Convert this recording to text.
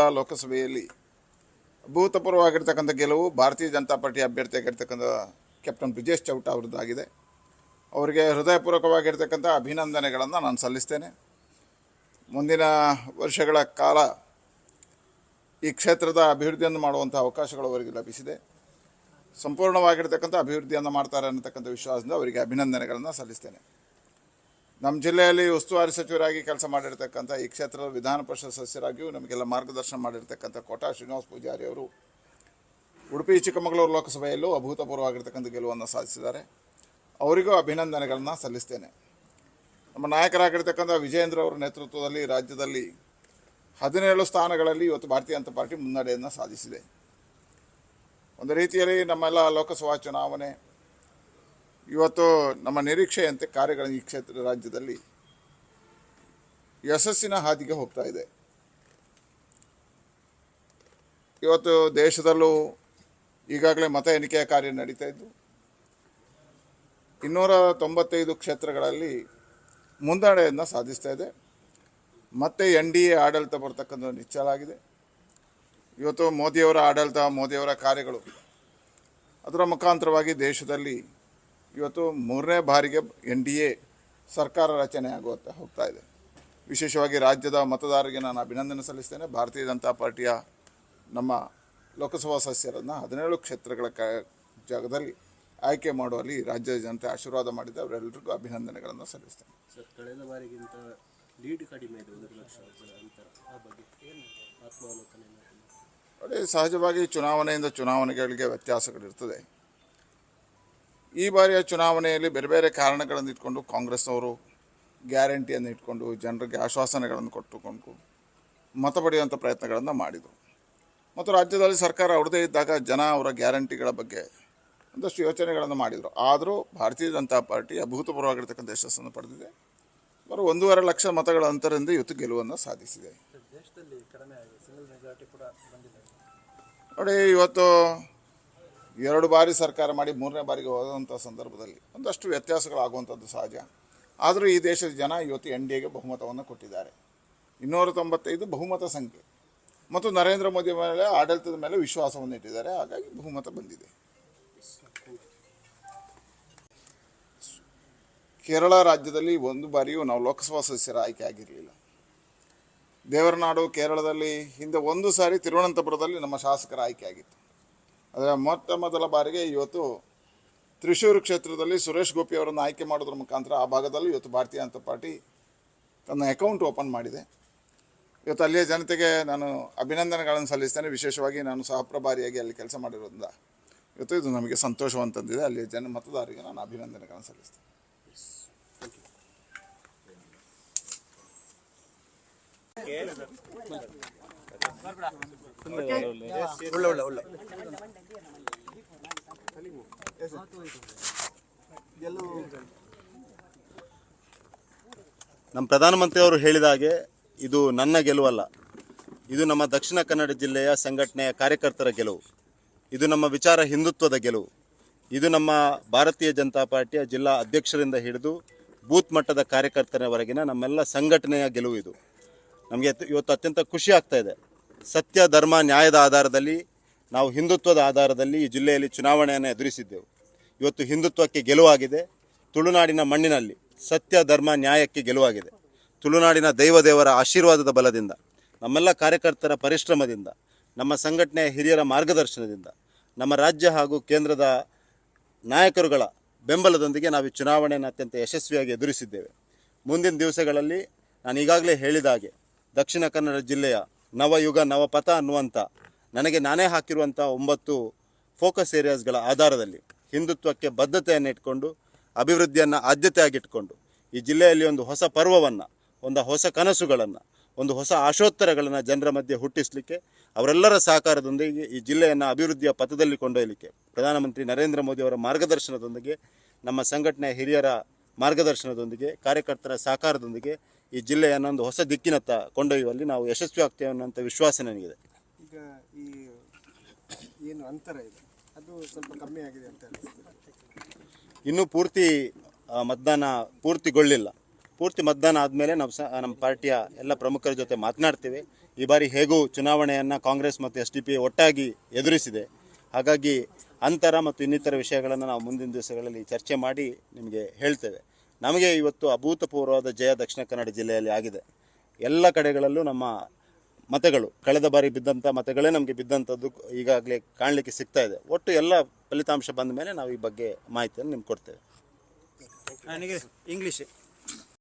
ಲೋಕಸಭೆಯಲ್ಲಿ ಅಭೂತಪೂರ್ವವಾಗಿರ್ತಕ್ಕಂಥ ಗೆಲುವು ಭಾರತೀಯ ಜನತಾ ಪಾರ್ಟಿ ಅಭ್ಯರ್ಥಿಯಾಗಿರ್ತಕ್ಕಂಥ ಕ್ಯಾಪ್ಟನ್ ಬ್ರಿಜೇಶ್ ಚೌಟ ಅವರದ್ದಾಗಿದೆ. ಅವರಿಗೆ ಹೃದಯಪೂರ್ವಕವಾಗಿರ್ತಕ್ಕಂಥ ಅಭಿನಂದನೆಗಳನ್ನು ನಾನು ಸಲ್ಲಿಸ್ತೇನೆ. ಮುಂದಿನ ವರ್ಷಗಳ ಕಾಲ ಈ ಕ್ಷೇತ್ರದ ಅಭಿವೃದ್ಧಿಯನ್ನು ಮಾಡುವಂಥ ಅವಕಾಶಗಳು ಅವರಿಗೆ ಲಭಿಸಿದೆ. ಸಂಪೂರ್ಣವಾಗಿರ್ತಕ್ಕಂಥ ಅಭಿವೃದ್ಧಿಯನ್ನು ಮಾಡ್ತಾರೆ ಅನ್ನತಕ್ಕಂಥ ವಿಶ್ವಾಸದಿಂದ ಅವರಿಗೆ ಅಭಿನಂದನೆಗಳನ್ನು ಸಲ್ಲಿಸ್ತೇನೆ. ನಮ್ಮ ಜಿಲ್ಲೆಯಲ್ಲಿ ಉಸ್ತುವಾರಿ ಸಚಿವರಾಗಿ ಕೆಲಸ ಮಾಡಿರ್ತಕ್ಕಂಥ ಈ ಕ್ಷೇತ್ರದ ವಿಧಾನ ಪರಿಷತ್ ಸದಸ್ಯರಾಗಿಯೂ ನಮಗೆಲ್ಲ ಮಾರ್ಗದರ್ಶನ ಮಾಡಿರ್ತಕ್ಕಂಥ ಕೋಟಾ ಶ್ರೀನಿವಾಸ ಪೂಜಾರಿ ಅವರು ಉಡುಪಿ, ಚಿಕ್ಕಮಗಳೂರು ಲೋಕಸಭೆಯಲ್ಲೂ ಅಭೂತಪೂರ್ವವಾಗಿರ್ತಕ್ಕಂಥ ಗೆಲುವನ್ನು ಸಾಧಿಸಿದ್ದಾರೆ. ಅವರಿಗೂ ಅಭಿನಂದನೆಗಳನ್ನು ಸಲ್ಲಿಸ್ತೇನೆ. ನಮ್ಮ ನಾಯಕರಾಗಿರ್ತಕ್ಕಂಥ ವಿಜಯೇಂದ್ರ ಅವರ ನೇತೃತ್ವದಲ್ಲಿ ರಾಜ್ಯದಲ್ಲಿ ಹದಿನೇಳು ಸ್ಥಾನಗಳಲ್ಲಿ ಇವತ್ತು ಭಾರತೀಯ ಜನತಾ ಪಾರ್ಟಿ ಮುನ್ನಡೆಯನ್ನು ಸಾಧಿಸಿದೆ. ಒಂದು ರೀತಿಯಲ್ಲಿ ನಮ್ಮೆಲ್ಲ ಲೋಕಸಭಾ ಚುನಾವಣೆ ಇವತ್ತು ನಮ್ಮ ನಿರೀಕ್ಷೆಯಂತೆ ಕಾರ್ಯಗಳ ಈ ಕ್ಷೇತ್ರ ರಾಜ್ಯದಲ್ಲಿ ಯಶಸ್ಸಿನ ಹಾದಿಗೆ ಹೋಗ್ತಾ ಇದೆ. ಇವತ್ತು ದೇಶದಲ್ಲೂ ಈಗಾಗಲೇ ಮತ ಎಣಿಕೆಯ ಕಾರ್ಯ ನಡೀತಾ ಇದ್ದು, ಇನ್ನೂರ ತೊಂಬತ್ತೈದು ಕ್ಷೇತ್ರಗಳಲ್ಲಿ ಮುಂದಡೆಯನ್ನು ಸಾಧಿಸ್ತಾ ಇದೆ. ಮತ್ತೆ ಎನ್ ಡಿ ಎ ಆಡಳಿತ ಬರ್ತಕ್ಕಂಥ ನಿಶ್ಚಲಾಗಿದೆ ಇವತ್ತು ಮೋದಿಯವರ ಆಡಳಿತ, ಮೋದಿಯವರ ಕಾರ್ಯಗಳು ಅದರ ಮುಖಾಂತರವಾಗಿ ದೇಶದಲ್ಲಿ ಇವತ್ತು ಮೂರನೇ ಬಾರಿಗೆ ಎನ್ ಡಿ ಎ ಸರ್ಕಾರ ರಚನೆ ಆಗುತ್ತಾ ಹೋಗ್ತಾ ಇದೆ. ವಿಶೇಷವಾಗಿ ರಾಜ್ಯದ ಮತದಾರರಿಗೆ ನಾನು ಅಭಿನಂದನೆ ಸಲ್ಲಿಸ್ತೇನೆ. ಭಾರತೀಯ ಜನತಾ ಪಾರ್ಟಿಯ ನಮ್ಮ ಲೋಕಸಭಾ ಸದಸ್ಯರನ್ನು ಹದಿನೇಳು ಕ್ಷೇತ್ರಗಳ ಕ ಜಾಗದಲ್ಲಿ ಆಯ್ಕೆ ಮಾಡುವಲ್ಲಿ ರಾಜ್ಯದ ಜನತೆ ಆಶೀರ್ವಾದ ಮಾಡಿದ್ದೆ ಅವರೆಲ್ಲರಿಗೂ ಅಭಿನಂದನೆಗಳನ್ನು ಸಲ್ಲಿಸ್ತೇನೆ. ಸರ್ ಕಳೆದ ಬಾರಿಗಿಂತ ಲೀಡ್ ಕಡಿಮೆ ಇದೆ ಒಂದು ಲಕ್ಷ ಅಂತರ. ಆ ಬಗ್ಗೆ ಏನು ಆತ್ಮಾವಲೋಕನೆ ನೋಡಿ ಸಹಜವಾಗಿ ಚುನಾವಣೆಯಿಂದ ಚುನಾವಣೆಗಳಿಗೆ ವ್ಯತ್ಯಾಸಗಳಿರ್ತದೆ. ಈ ಬಾರಿಯ ಚುನಾವಣೆಯಲ್ಲಿ ಬೇರೆ ಬೇರೆ ಕಾರಣಗಳನ್ನು ಇಟ್ಕೊಂಡು ಕಾಂಗ್ರೆಸ್ನವರು ಗ್ಯಾರಂಟಿಯನ್ನು ಇಟ್ಕೊಂಡು ಜನರಿಗೆ ಆಶ್ವಾಸನೆಗಳನ್ನು ಕೊಟ್ಟುಕೊಂಡು ಮತ ಪಡೆಯುವಂಥ ಪ್ರಯತ್ನಗಳನ್ನು ಮಾಡಿದರು. ಮತ್ತು ರಾಜ್ಯದಲ್ಲಿ ಸರ್ಕಾರ ಅವ್ರದೇ ಇದ್ದಾಗ ಜನ ಅವರ ಗ್ಯಾರಂಟಿಗಳ ಬಗ್ಗೆ ಒಂದಷ್ಟು ಯೋಚನೆಗಳನ್ನು ಮಾಡಿದರು. ಆದರೂ ಭಾರತೀಯ ಜನತಾ ಪಾರ್ಟಿ ಅಭೂತಪೂರ್ವವಾಗಿರ್ತಕ್ಕಂಥ ಯಶಸ್ಸನ್ನು ಪಡೆದಿದೆ. ಅವರು ಒಂದೂವರೆ ಲಕ್ಷ ಮತಗಳ ಅಂತರದಿಂದ ಇವತ್ತು ಗೆಲುವನ್ನು ಸಾಧಿಸಿದೆ. ನೋಡಿ ಇವತ್ತು ಎರಡು ಬಾರಿ ಸರ್ಕಾರ ಮಾಡಿ ಮೂರನೇ ಬಾರಿಗೆ ಹೋದಂಥ ಸಂದರ್ಭದಲ್ಲಿ ಒಂದಷ್ಟು ವ್ಯತ್ಯಾಸಗಳಾಗುವಂಥದ್ದು ಸಹಜ. ಆದರೂ ಈ ದೇಶದ ಜನ ಇವತ್ತು ಎನ್ ಡಿ ಎಗೆ ಬಹುಮತವನ್ನು ಕೊಟ್ಟಿದ್ದಾರೆ. ಇನ್ನೂರ ತೊಂಬತ್ತೈದು ಬಹುಮತ ಸಂಖ್ಯೆ. ಮತ್ತು ನರೇಂದ್ರ ಮೋದಿ ಮೇಲೆ, ಆಡಳಿತದ ಮೇಲೆ ವಿಶ್ವಾಸವನ್ನು ಇಟ್ಟಿದ್ದಾರೆ. ಹಾಗಾಗಿ ಬಹುಮತ ಬಂದಿದೆ. ಕೇರಳ ರಾಜ್ಯದಲ್ಲಿ ಒಂದು ಬಾರಿಯೂ ನಾವು ಲೋಕಸಭಾ ಸದಸ್ಯರ ಆಯ್ಕೆ ಆಗಿರಲಿಲ್ಲ. ದೇವರನಾಡು, ಕೇರಳದಲ್ಲಿ ಹಿಂದೆ ಒಂದು ಸಾರಿ ತಿರುವನಂತಪುರದಲ್ಲಿ ನಮ್ಮ ಶಾಸಕರ ಆಯ್ಕೆ ಆಗಿತ್ತು. ಆದರೆ ಮೊಟ್ಟ ಮೊದಲ ಬಾರಿಗೆ ಇವತ್ತು ತ್ರಿಶೂರು ಕ್ಷೇತ್ರದಲ್ಲಿ ಸುರೇಶ್ ಗೋಪಿ ಅವರನ್ನು ಆಯ್ಕೆ ಮಾಡೋದ್ರ ಮುಖಾಂತರ ಆ ಭಾಗದಲ್ಲಿ ಇವತ್ತು ಭಾರತೀಯ ಜನತಾ ಪಾರ್ಟಿ ತನ್ನ ಅಕೌಂಟ್ ಓಪನ್ ಮಾಡಿದೆ. ಇವತ್ತು ಅಲ್ಲಿಯ ಜನತೆಗೆ ನಾನು ಅಭಿನಂದನೆಗಳನ್ನು ಸಲ್ಲಿಸ್ತೇನೆ. ವಿಶೇಷವಾಗಿ ನಾನು ಸಹಪ್ರಭಾರಿಯಾಗಿ ಅಲ್ಲಿ ಕೆಲಸ ಮಾಡಿರೋದ್ರಿಂದ ಇವತ್ತು ಇದು ನಮಗೆ ಸಂತೋಷವಂತಂದಿದೆ ತಂದಿದೆ. ಅಲ್ಲಿಯ ಜನ ಮತದಾರರಿಗೆ ನಾನು ಅಭಿನಂದನೆಗಳನ್ನು ಸಲ್ಲಿಸ್ತೇನೆ. ನಮ್ಮ ಪ್ರಧಾನಮಂತ್ರಿ ಅವರು ಹೇಳಿದ ಹಾಗೆ ಇದು ನನ್ನ ಗೆಲುವಲ್ಲ. ಇದು ನಮ್ಮ ದಕ್ಷಿಣ ಕನ್ನಡ ಜಿಲ್ಲೆಯ ಸಂಘಟನೆಯ ಕಾರ್ಯಕರ್ತರ ಗೆಲುವು. ಇದು ನಮ್ಮ ವಿಚಾರ ಹಿಂದುತ್ವದ ಗೆಲುವು. ಇದು ನಮ್ಮ ಭಾರತೀಯ ಜನತಾ ಪಾರ್ಟಿಯ ಜಿಲ್ಲಾ ಅಧ್ಯಕ್ಷರಿಂದ ಹಿಡಿದು ಬೂತ್ ಮಟ್ಟದ ಕಾರ್ಯಕರ್ತರವರೆಗಿನ ನಮ್ಮೆಲ್ಲ ಸಂಘಟನೆಯ ಗೆಲುವು ಇದು. ನಮಗೆ ಇವತ್ತು ಅತ್ಯಂತ ಖುಷಿ ಆಗ್ತಾ ಇದೆ. ಸತ್ಯ, ಧರ್ಮ, ನ್ಯಾಯದ ಆಧಾರದಲ್ಲಿ ನಾವು ಹಿಂದುತ್ವದ ಆಧಾರದಲ್ಲಿ ಈ ಜಿಲ್ಲೆಯಲ್ಲಿ ಚುನಾವಣೆಯನ್ನು ಎದುರಿಸಿದ್ದೆವು. ಇವತ್ತು ಹಿಂದುತ್ವಕ್ಕೆ ಗೆಲುವಾಗಿದೆ. ತುಳುನಾಡಿನ ಮಣ್ಣಿನಲ್ಲಿ ಸತ್ಯ, ಧರ್ಮ, ನ್ಯಾಯಕ್ಕೆ ಗೆಲುವಾಗಿದೆ. ತುಳುನಾಡಿನ ದೈವದೇವರ ಆಶೀರ್ವಾದದ ಬಲದಿಂದ, ನಮ್ಮೆಲ್ಲ ಕಾರ್ಯಕರ್ತರ ಪರಿಶ್ರಮದಿಂದ, ನಮ್ಮ ಸಂಘಟನೆಯ ಹಿರಿಯರ ಮಾರ್ಗದರ್ಶನದಿಂದ, ನಮ್ಮ ರಾಜ್ಯ ಹಾಗೂ ಕೇಂದ್ರದ ನಾಯಕರುಗಳ ಬೆಂಬಲದೊಂದಿಗೆ ನಾವು ಈ ಚುನಾವಣೆಯನ್ನು ಅತ್ಯಂತ ಯಶಸ್ವಿಯಾಗಿ ಎದುರಿಸಿದ್ದೇವೆ. ಮುಂದಿನ ದಿವಸಗಳಲ್ಲಿ ನಾನು ಈಗಾಗಲೇ ಹೇಳಿದ ಹಾಗೆ ದಕ್ಷಿಣ ಕನ್ನಡ ಜಿಲ್ಲೆಯ ನವಯುಗ, ನವಪಥ ಅನ್ನುವಂಥ, ನನಗೆ ನಾನೇ ಹಾಕಿರುವಂಥ ಒಂಬತ್ತು ಫೋಕಸ್ ಏರಿಯಾಸ್ಗಳ ಆಧಾರದಲ್ಲಿ ಹಿಂದುತ್ವಕ್ಕೆ ಬದ್ಧತೆಯನ್ನು ಇಟ್ಕೊಂಡು, ಅಭಿವೃದ್ಧಿಯನ್ನು ಆದ್ಯತೆಯಾಗಿಟ್ಕೊಂಡು ಈ ಜಿಲ್ಲೆಯಲ್ಲಿ ಒಂದು ಹೊಸ ಪರ್ವವನ್ನು, ಒಂದು ಹೊಸ ಕನಸುಗಳನ್ನು, ಒಂದು ಹೊಸ ಆಶೋತ್ತರಗಳನ್ನು ಜನರ ಮಧ್ಯೆ ಹುಟ್ಟಿಸಲಿಕ್ಕೆ, ಅವರೆಲ್ಲರ ಸಹಕಾರದೊಂದಿಗೆ ಈ ಜಿಲ್ಲೆಯನ್ನು ಅಭಿವೃದ್ಧಿಯ ಪಥದಲ್ಲಿ ಕೊಂಡೊಯ್ಯಲಿಕ್ಕೆ ಪ್ರಧಾನಮಂತ್ರಿ ನರೇಂದ್ರ ಮೋದಿ ಅವರ ಮಾರ್ಗದರ್ಶನದೊಂದಿಗೆ, ನಮ್ಮ ಸಂಘಟನೆಯ ಹಿರಿಯರ ಮಾರ್ಗದರ್ಶನದೊಂದಿಗೆ, ಕಾರ್ಯಕರ್ತರ ಸಹಕಾರದೊಂದಿಗೆ ಈ ಜಿಲ್ಲೆಯನ್ನು ಒಂದು ಹೊಸ ದಿಕ್ಕಿನತ್ತ ಕೊಂಡೊಯ್ಯುವಲ್ಲಿ ನಾವು ಯಶಸ್ವಿ ಆಗ್ತೇವೆ ಅನ್ನೋಂಥ ವಿಶ್ವಾಸ ನನಗಿದೆ. ಈಗ ಈ ಏನು ಅಂತರ ಇದೆ? ಅದು ಸ್ವಲ್ಪ ಕಮ್ಮಿ ಆಗಿದೆ ಅಂತ ಇನ್ನೂ ಪೂರ್ತಿ ಆ, ಮತದಾನ ಪೂರ್ತಿಗೊಳ್ಳಿಲ್ಲ. ಪೂರ್ತಿ ಮತದಾನ ಆದಮೇಲೆ ನಾವು ಸ ನಮ್ಮ ಪಾರ್ಟಿಯ ಎಲ್ಲ ಪ್ರಮುಖರ ಜೊತೆ ಮಾತನಾಡ್ತೇವೆ. ಈ ಬಾರಿ ಹೇಗೂ ಚುನಾವಣೆಯನ್ನು ಕಾಂಗ್ರೆಸ್ ಮತ್ತು ಎಸ್ ಡಿ ಪಿ ಒಟ್ಟಾಗಿ ಎದುರಿಸಿದೆ. ಹಾಗಾಗಿ ಅಂತರ ಮತ್ತು ಇನ್ನಿತರ ವಿಷಯಗಳನ್ನು ನಾವು ಮುಂದಿನ ದಿವಸಗಳಲ್ಲಿ ಚರ್ಚೆ ಮಾಡಿ ನಿಮಗೆ ಹೇಳ್ತೇವೆ. ನಮಗೆ ಇವತ್ತು ಅಭೂತಪೂರ್ವವಾದ ಜಯ ದಕ್ಷಿಣ ಕನ್ನಡ ಜಿಲ್ಲೆಯಲ್ಲಿ ಆಗಿದೆ. ಎಲ್ಲ ಕಡೆಗಳಲ್ಲೂ ನಮ್ಮ ಮತಗಳು, ಕಳೆದ ಬಾರಿ ಬಿದ್ದಂಥ ಮತಗಳೇ ನಮಗೆ ಬಿದ್ದಂಥದ್ದು ಈಗಾಗಲೇ ಕಾಣಲಿಕ್ಕೆ ಸಿಗ್ತಾ ಇದೆ. ಒಟ್ಟು ಎಲ್ಲ ಫಲಿತಾಂಶ ಬಂದ ಮೇಲೆ ನಾವು ಈ ಬಗ್ಗೆ ಮಾಹಿತಿಯನ್ನು ನಿಮ್ಗೆ ಕೊಡ್ತೇವೆ. ಇಂಗ್ಲೀಷ್